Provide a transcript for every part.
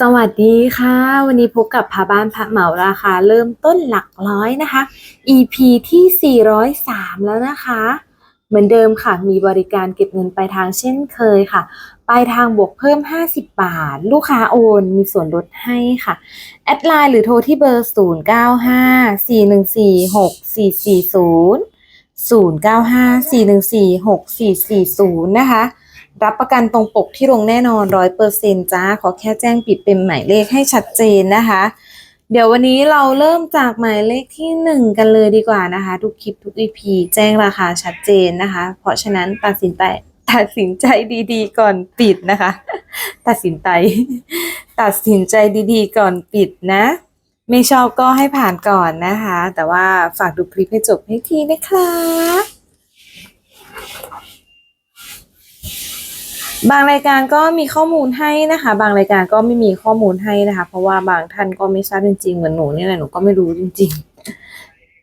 สวัสดีค่ะ วันนี้พบกับพาบ้านพระเหมาราคาเริ่มต้นหลักร้อยนะคะ EP ที่ 403 แล้วนะคะ เหมือนเดิมค่ะ มีบริการเก็บเงินปลายทางเช่นเคยค่ะปลายทางบวกเพิ่ม 50 บาท ลูกค้าโอนมีส่วนลดให้ค่ะ แอดไลน์หรือโทรที่เบอร์ 0954146440นะคะ รับประกันตรงปกที่ลงแน่นอนร้อยเปอร์เซ็นจ้า ขอแค่แจ้งปิดเป็นหมายเลขให้ชัดเจนนะคะ เดี๋ยววันนี้เราเริ่มจากหมายเลขที่หนึ่งกันเลยดีกว่านะคะ ทุกคลิปทุก EP แจ้งราคาชัดเจนนะคะ เพราะฉะนั้นตัดสินใจตัดสินใจดีๆ ก่อนปิดนะคะ ตัดสินใจตัดสินใจดีๆ ก่อนปิดนะ ไม่ชอบก็ให้ผ่านก่อนนะคะ แต่ว่าฝากดูคลิปให้จบให้ทีนะคะ บางรายการก็มีข้อมูลให้นะคะ บางรายการก็ไม่มีข้อมูลให้นะคะ เพราะว่าบางท่านก็ไม่ทราบจริงๆเหมือนหนูเนี่ยแหละหนูก็ไม่รู้จริง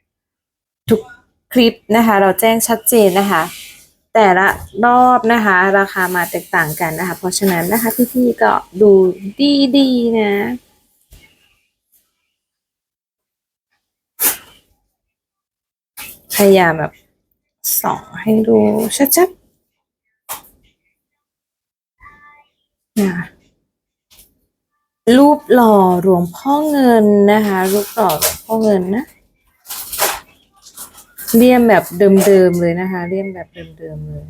ๆ ทุกคลิปนะคะ เราแจ้งชัดเจนนะคะ แต่ละรอบนะคะ ราคามาแตกต่างกันนะคะ เพราะฉะนั้นนะคะพี่ๆก็ดูดีๆนะพยายามแบบส่องให้ดูชัดๆ นะรูปหล่อหลวงพ่อเงินนะคะ รูปหล่อหลวงพ่อเงินนะเลี่ยมแบบเดิมๆเลยนะคะ เลี่ยมแบบเดิมๆเลย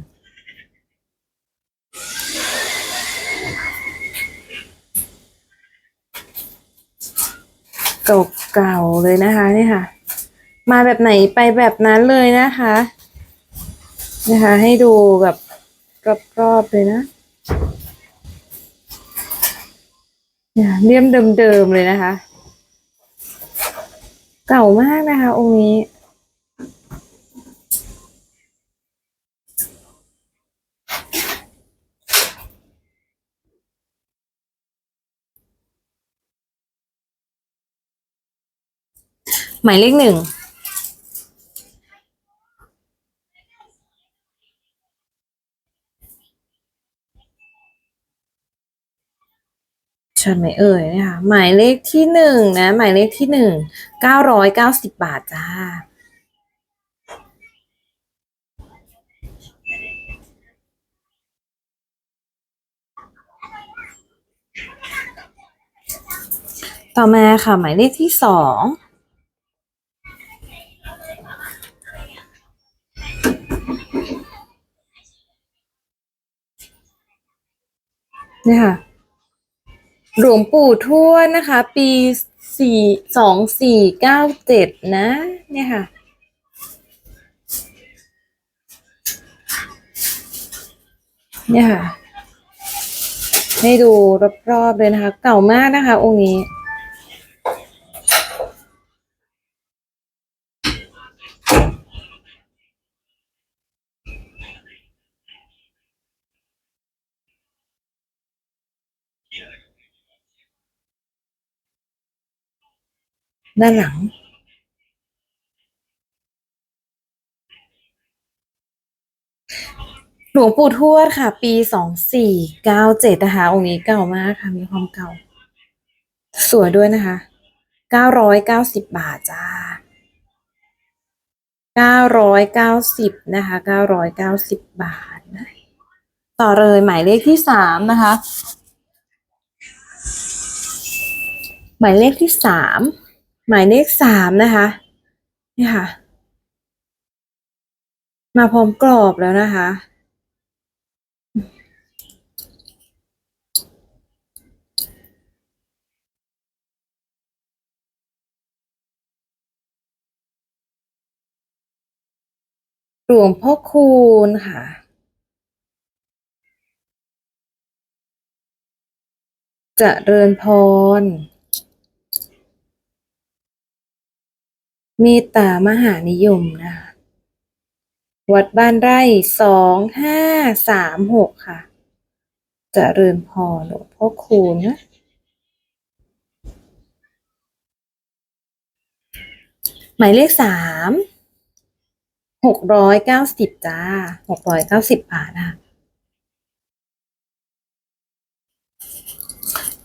เก่าๆเลยนะคะนี่ค่ะ มาแบบไหนไปแบบนั้นเลยนะคะ นะคะ ให้ดูแบบรอบๆเลยนะ เนี่ยเลี่ยมเดิมๆเลยนะคะ เก่ามากนะคะ องค์นี้หมายเลขหนึ่ง ใช่ไหมเอ่ยนะคะหมายเลขที่หนึ่งนะ หมายเลขที่หนึ่งเก้าร้อยเก้าสิบบาทจ้าต่อมาค่ะหมายเลขที่สองนี่ค่ะ หลวงปู่ทวดนะคะ ปีสี่สองสี่เก้าเจ็ดนะ เนี่ยค่ะ เนี่ยค่ะ ให้ดูรอบๆเลยนะคะ เก่ามากนะคะ องค์นี้ ด้านหลัง หลวงปู่ทวดค่ะ ปีสองสี่เก้าเจ็ดนะคะองค์นี้เก่ามากค่ะ มีความเก่า สวยด้วยนะคะเก้าร้อยเก้าสิบบาทจ้าเก้าร้อยเก้าสิบนะคะเก้าร้อยเก้าสิบบาทนะต่อเลยหมายเลขที่สามนะคะ หมายเลขที่สาม หมายเลขสามนะคะนี่ค่ะ มาพร้อมกรอบแล้วนะคะ หลวงพ่อคูณค่ะจะเริญพร เมตตามหานิยมนะคะวัดบ้านไร่สองห้าสามหกค่ะจเจริญพรหลวงพ่อคูณนะหมายเลขสามหกร้อยเก้าสิบจ้าหกร้อยเก้าสิบบาทนะ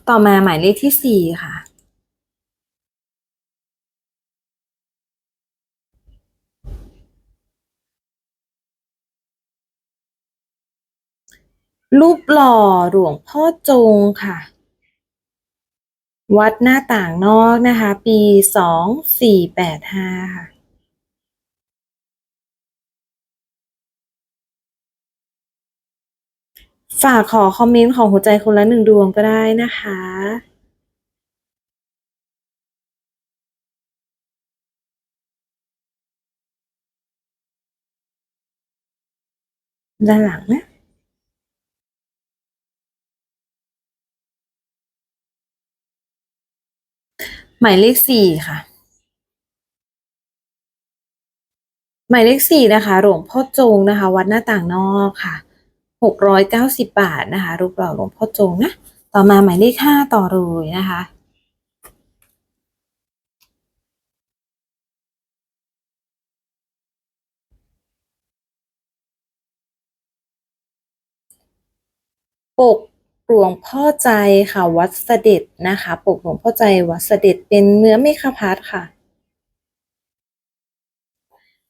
ต่อมาหมายเลขที่สี่ค่ะ รูปหล่อหลวงพ่อจงค่ะ วัดหน้าต่างนอกนะคะ ปีสองสี่แปดห้าค่ะฝากขอคอมเมนต์ของหัวใจคนละหนึ่งดวงก็ได้นะคะ ด้านหลังนะ หมายเลขสี่ค่ะ หมายเลขสี่นะคะ หลวงพ่อจงนะคะ วัดหน้าต่างนอกค่ะหกร้อยเก้าสิบบาทนะคะ รูปหล่อหลวงพ่อจงนะ ต่อมาหมายเลขห้าต่อเลยนะคะปก หลวงพ่อใจค่ะ วัดเสด็จนะคะปกหลวงพ่อใจวัดเสด็จเป็นเนื้อเมฆพัทค่ะ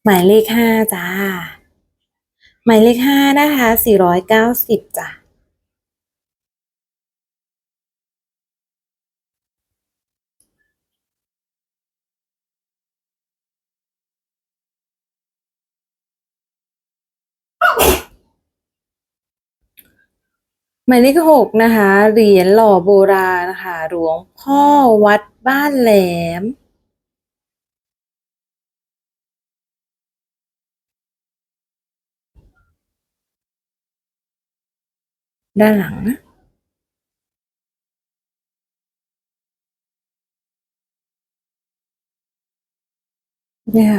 หมายเลขห้าจ้า หมายเลขห้านะคะสี่ร้อยเก้าสิบจ้ะ หมายเลขหกนะคะเหรียญหล่อโบราณนะคะหลวงพ่อวัดบ้านแหลม ด้านหลังนะเนี่ย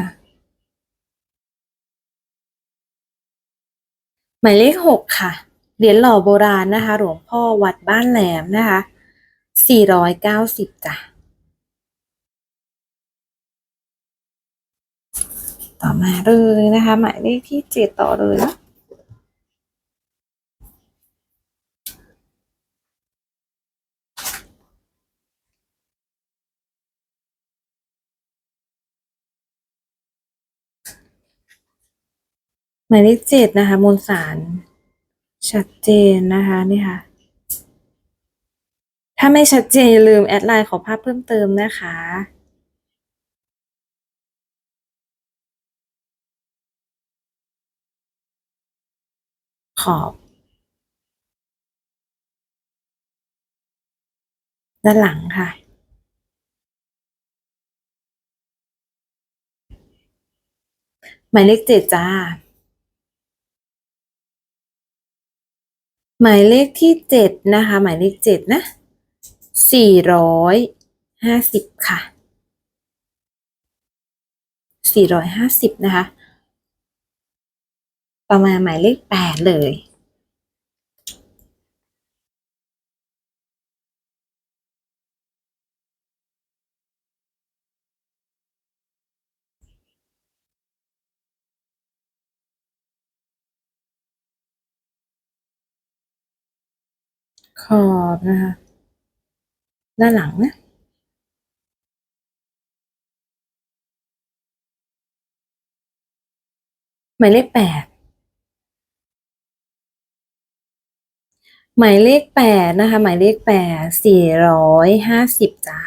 หมายเลขหกค่ะ เหรียญหล่อโบราณนะคะ หลวงพ่อวัดบ้านแหลมนะคะสี่ร้อยเกาสิบจ้ะ ต่อมาเลยนะคะ หมายเลขที่เจ็ดต่อเลยนะหมายเลขเจ็ดนะคะ มวลสาร ชัดเจนนะคะนี่ค่ะ ถ้าไม่ชัดเจนอย่าลืมแอดไลน์ขอภาพเพิ่มเติมนะคะ ขอบด้านหลังค่ะ หมายเลขเจ็ดจ้า หมายเลขที่เจ็ดนะคะ หมายเลขเจ็ดนะสี่ร้อยห้าสิบค่ะสี่ร้อยห้าสิบนะคะ ประมาณหมายเลขแปดเลย ข อบนะคะ ด้านหลังนะหมายเลขแปดหมายเลขแปดนะคะ หมายเลขแปดสี่ร้อยห้าสิบจ้า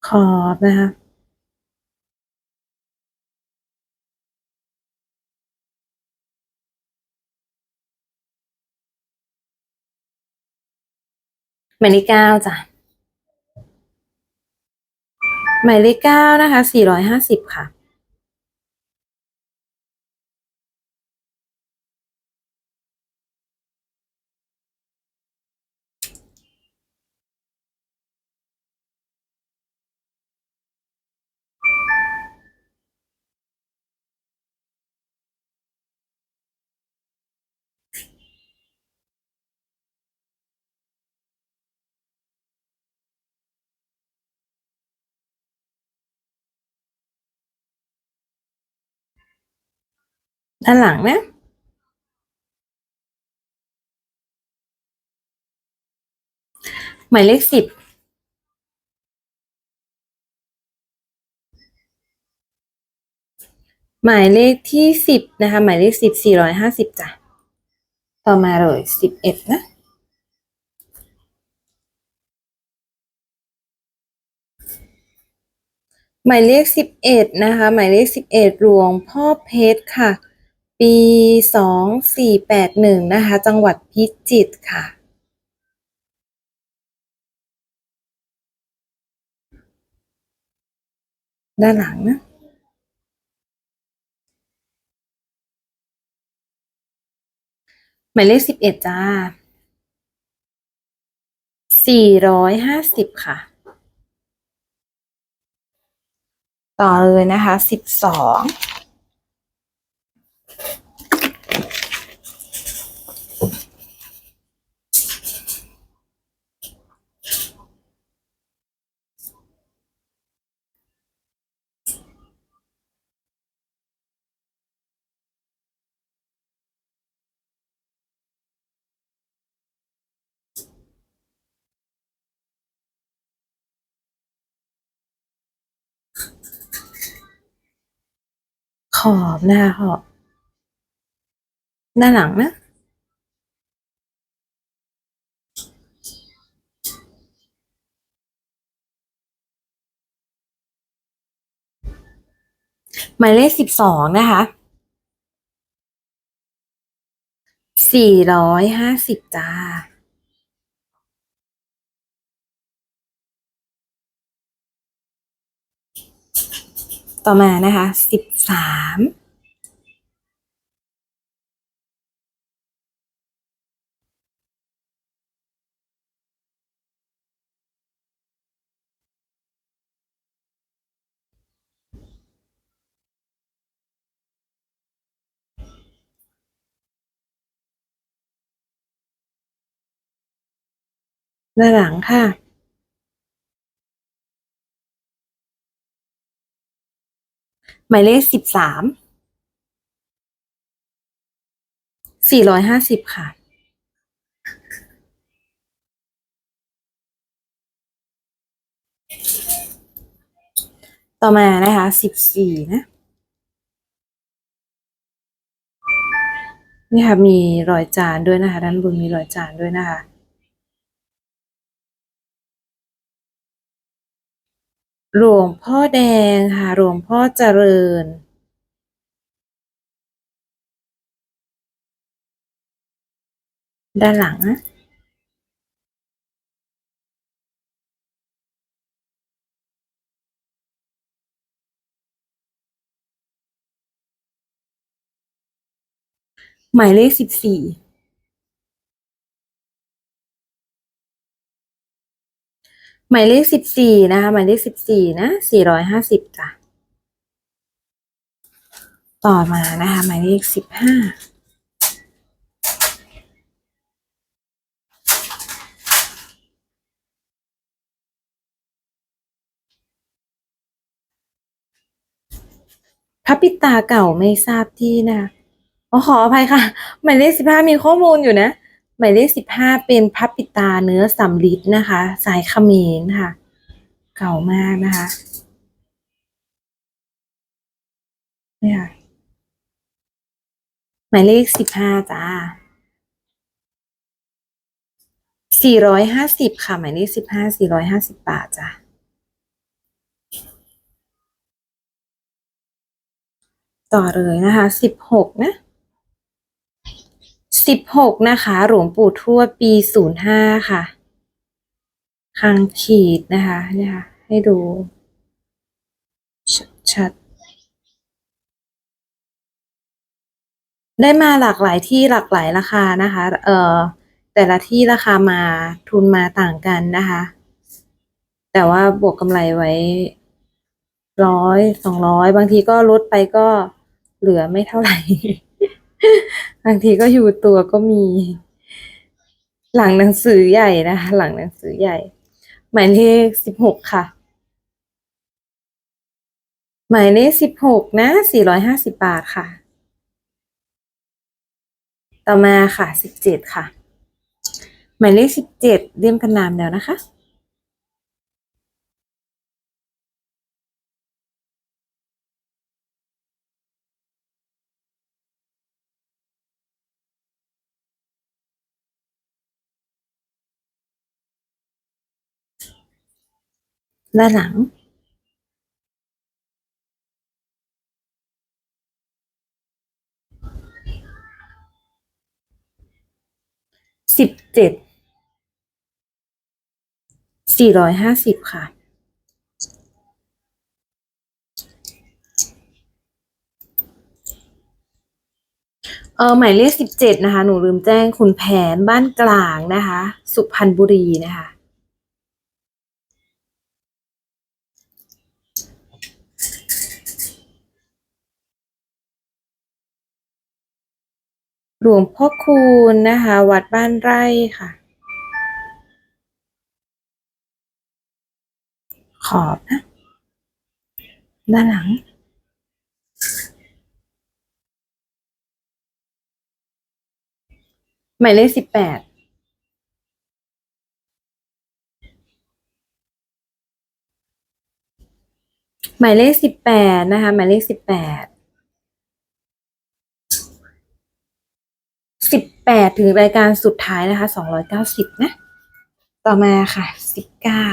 ข อบนะคะหมายเลขเก้าจ้ะหมายเลขเก้านะคะสี่ร้อยห้าสิบค่ะ ด้านหลังนะหมายเลขสิบหมายเลขที่สิบนะคะ หมายเลขสิบสี่ร้อยห้าสิบจ้ะ ต่อมาเลยสิบเอ็ดนะ หมายเลขสิบเอ็ดนะคะ หมายเลขสิบเอ็ดหลวงพ่อเพชรค่ะ ปีสองสี่แปดหนึ่งนะคะ จังหวัดพิจิตรค่ะ ด้านหลังนะหมายเลขสิบเอ็ดจ้าสี่ร้อยห้าสิบค่ะ ต่อเลยนะคะสิบสอง ขอบนะคะขอบด้าหลังนะ หมายเลขสิบสองนะคะสี่ร้อยห้าสิบจ้า ต่อมานะคะสิบสามด้านหลังค่ะ หมายเลขสิบสามสี่ร้อยห้าสิบค่ะ ต่อมานะคะสิบสี่นะนี่ค่ะมีรอยจานด้วยนะคะ ด้านบนมีรอยจานด้วยนะคะ หลวงพ่อแดงค่ะ หลวงพ่อเจริญด้านหลังนะหมายเลขสิบสี่ หมายเลขสิบสี่นะคะ หมายเลขสิบสี่นะสี่ร้อยห้าสิบจ้ะ ต่อมานะคะ หมายเลขสิบห้าพระปิตาเก่าไม่ทราบที่นะคะอ๋อขออภัยค่ะ หมายเลขสิบห้ามีข้อมูลอยู่นะ หมายเลขสิบห้าเป็นพระปิดตาเนื้อสำริดนะคะ สายเขมรค่ะ เก่ามากนะคะเนี่ยค่ะหมายเลขสิบห้าจ้าสี่ร้อยห้าสิบค่ะ หมายเลขสิบห้าสี่ร้อยห้าสิบบาทจ้ะต่อเลยนะคะสิบหกนะ สิบหกนะคะ หลวงปู่ทวดปีศูนย์ห้าค่ะคางขีดนะคะเนี่ยค่ะ ให้ดู ชัดได้มาหลากหลายที่หลากหลายราคานะคะ เอ่อ แต่ละที่ราคามาทุนมาต่างกันนะคะ แต่ว่าบวกกำไรไว้ร้อยสองร้อยบางทีก็ลดไปก็เหลือไม่เท่าไหร่ บางทีก็อยู่ตัวก็มี หลังหนังสือใหญ่นะคะหลังหนังสือใหญ่ หมายเลขสิบหกค่ะ หมายเลขสิบหกนะสี่ร้อยห้าสิบบาทค่ะ ต่อมาค่ะสิบเจ็ดค่ะ หมายเลขสิบเจ็ดเรียมกันนามแล้วนะคะ ด้านหลัง สิบเจ็ด สี่ร้อยห้าสิบค่ะเออหมายเลขสิบเจ็ดนะคะ หนูลืมแจ้งคุณแผนบ้านกลางนะคะ สุพรรณบุรีนะคะ หลวงพ่อคูณนะคะ วัดบ้านไร่ค่ะ ขอบนะ ด้านหลัง หมายเลขสิบแปดหมายเลขสิบแปดนะคะ หมายเลขสิบแปด สิบแปดถึงรายการสุดท้ายนะคะสองร้อยเก้าสิบนะ ต่อมาค่ะสิบเก้า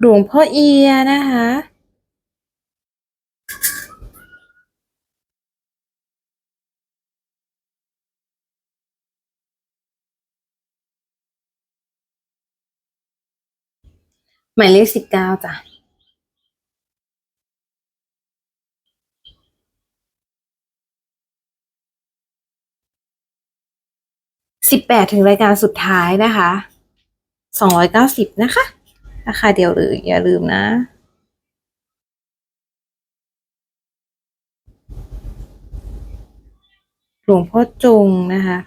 หลวงพ่อเอียนะคะ หมายเลขสิบเก้าจ้ะสิบแปดถึงรายการสุดท้ายนะคะสองร้อยเก้าสิบนะคะราคาเดียวเลยอย่าลืมนะหลวงพ่อจงนะคะ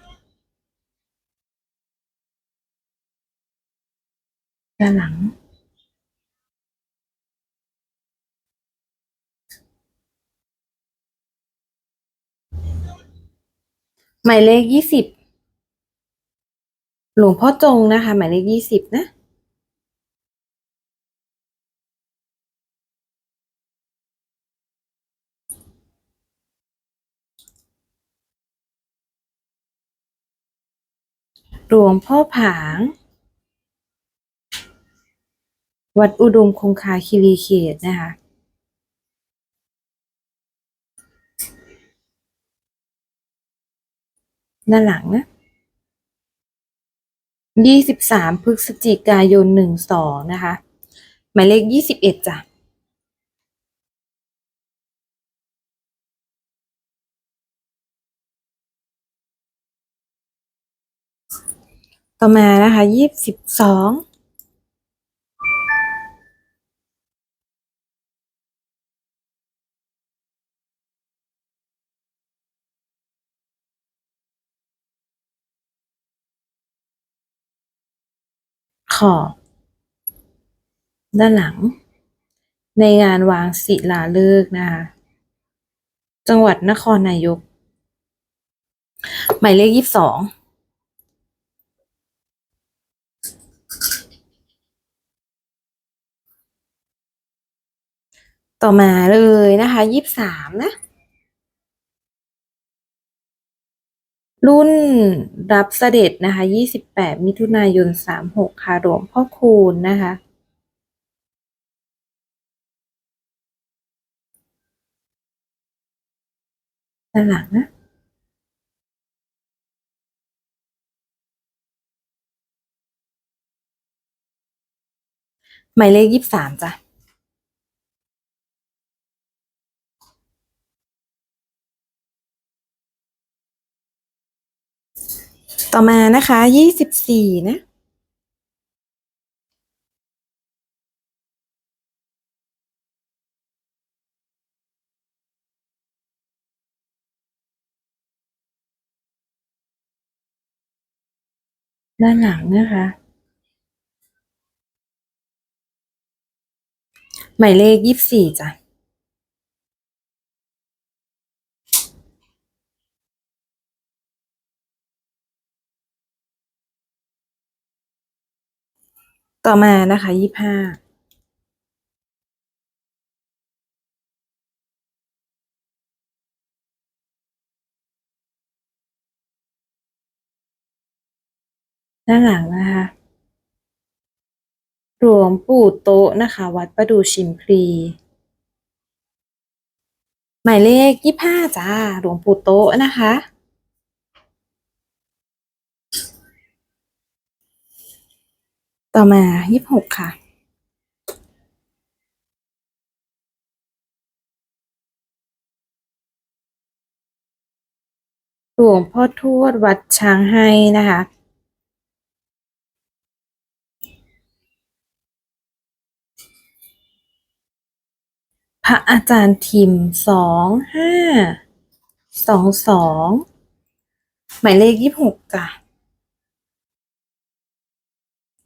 ด้านหลัง หมายเลขยี่สิบหลวงพ่อจงนะคะ หมายเลขยี่สิบนะ หลวงพ่อผาง วัดอุดมคงคาคีรีเขตนะคะ ด้านหลังนะยี่สิบสามพฤศจิกายนหนึ่งสองนะคะ หมายเลขยี่สิบเอ็ดจ้ะต่อมานะคะยี่สิบสอง ขอบ ด้านหลัง ในงานวางศิลาฤกษ์นะคะ จังหวัดนครนายก หมายเลขยี่สิบสองต่อมาเลยนะคะยี่สิบสามนะ รุ่นรับเสด็จนะคะยี่สิบแปดมิถุนายนสามหกค่ะ หลวงพ่อคูณนะคะ ด้านหลังนะหมายเลขยี่สามจ้ะ ต่อมานะคะยี่สิบสี่นะด้านหลังนะคะ หมายเลขยี่สี่จ้ะ ต่อมานะคะยี่ห้าด้าหลังนะคะหลวงปู่โต๊ะนะคะ วัดประดูชิมพลีหมายเลขยี่ห้าจ้าหลวงปู่โต๊ะนะคะ ต่อมายี่หกค่ะ หลวงพ่อทวดวัดช้างให้นะคะพระอาจารย์ทิมสองห้าสองสองหมายเลขยี่หกจ้ะ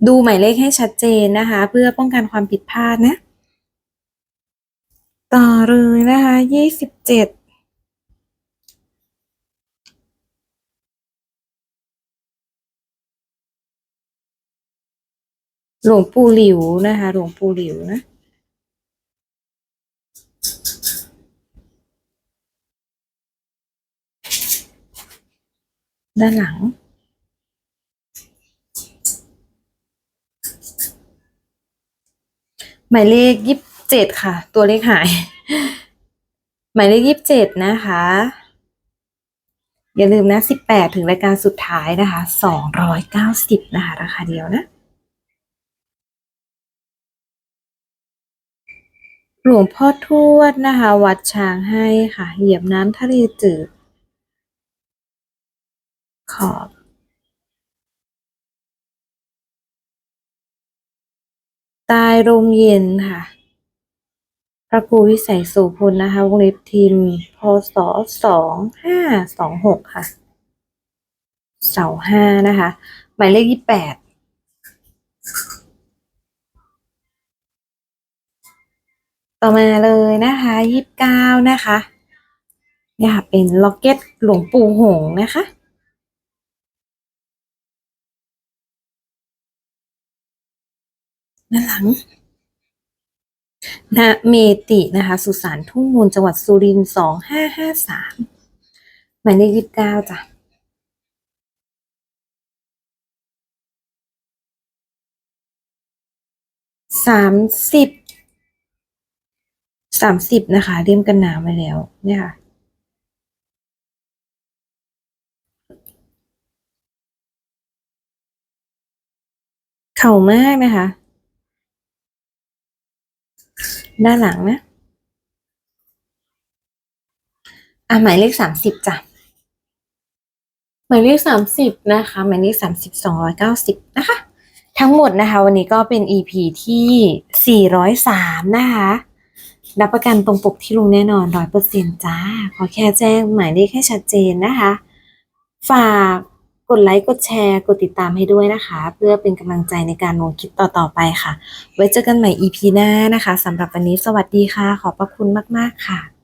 ดูหมายเลขให้ชัดเจนนะคะ เพื่อป้องกันความผิดพลาดนะ ต่อเลยนะคะยี่สิบเจ็ดหลวงปู่หลิวนะคะ หลวงปู่หลิวนะด้านหลัง หมายเลขยี่สิบเจ็ดค่ะ ตัวเลขหาย หมายเลขยี่สิบเจ็ดนะคะ อย่าลืมนะสิบแปดถึงรายการสุดท้ายนะคะสองร้อยเก้าสิบนะคะ ราคาเดียวนะหลวงพ่อทวดนะคะ วัดช้างให้ค่ะ เหยียบน้ำทะเลจืด ขอบ ใต้ร่มเย็นค่ะ พระครูวิสัยโสพลนะคะวงเล็บทิมพศสองห้าสองหกค่ะ เสาห้านะคะ หมายเลขยี่แปดต่อมาเลยนะคะยี่สิบเก้านะคะเนี่ยค่ะเป็นล็อกเก็ตหลวงปู่หงนะคะ ด้านหลังณเมตินะคะสุสานทุ่งมูลจังหวัดสุรินทร์สองห้าห้าสามหมายเลขยี่สิบเก้าจ้ะสามสิบสามสิบนะคะเรียมกันหนาวไว้แล้ว เนี่ยค่ะเข่ามากนะคะ ด้าหลังนะ อะหมายเลขสามสิบจ้ะ หมายเลขสามสิบนะคะ หมายเลขสามสิบสองร้อยเก้าสิบนะคะ ทั้งหมดนะคะ วันนี้ก็เป็น EP ที่403นะคะรับประกันตรงปกที่ลุงแน่นอน100%จ้า ขอแค่แจ้งหมายเลขให้ชัดเจนนะคะ ฝาก กดไลค์ กดแชร์ กดติดตามให้ด้วยนะคะ เพื่อเป็นกำลังใจในการลงคลิปต่อๆไปค่ะ ไว้เจอกันใหม่ EP หน้านะคะสำหรับวันนี้สวัสดีค่ะ ขอบพระคุณมาก ๆ ค่ะ